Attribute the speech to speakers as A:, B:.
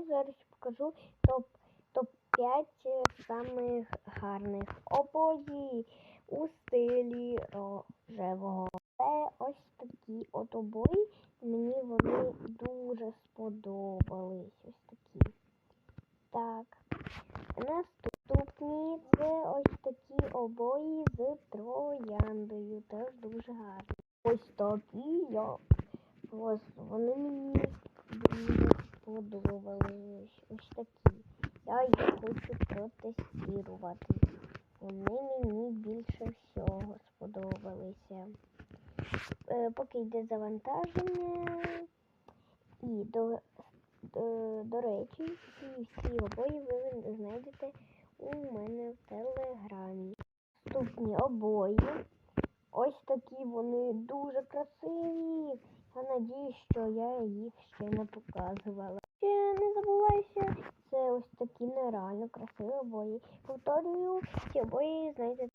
A: обої. Зараз покажу топ топ 5 самих гарних обої у стилі рожевого. Це ось такі от обої. Мені вони дуже сподобались. Ось такі. Так. Наступні це ось такі обої з трояндою. Теж дуже гарні. Ось такі я. Ось вони мені дуже сподобались. Ось такі. Я їх хочу протестувати. Вони мені більше всього сподобалися. Е, поки йде завантаження. І до, до, до речі, ці всі обої ви знайдете у мене в телеграмі. Наступні обої. Ось такі вони дуже красиві. Я надіюсь, що я їх ще не показувала. Не забувайся, це ось такі нереально красиві обої. Повторюю, ці обої знайдете